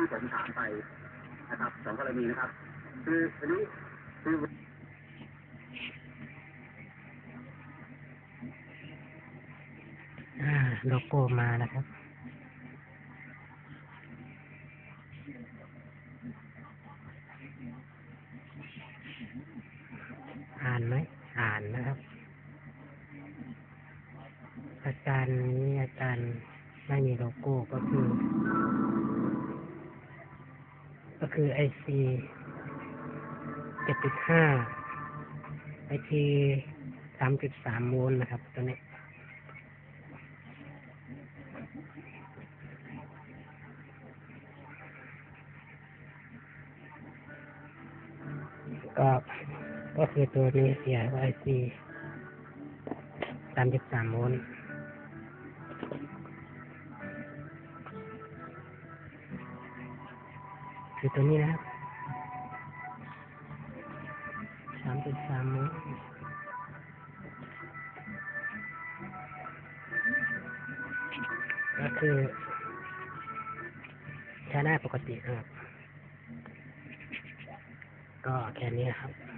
ที่ผมถามไปนะครับสองกรณีนะครับ คืออันนี้คือโลโก้มาแล้วครับอ่านไหมอ่านนะครับ อาจารย์นี้อาจารย์ไม่มีโลโก้ก็คือ คือไอซีเจ็ดจุดห้าไอทีสามจุดสามโวลต์นะครับ ตัวนี้ ก็ ก็คือตัวนี้เสียไอซีสามจุดสามโวลต์ คือตัวนี้นะครับสามจุดสามโวลต์ก็คือใช้ได้ปกติครับ ก็แค่นี้ครับ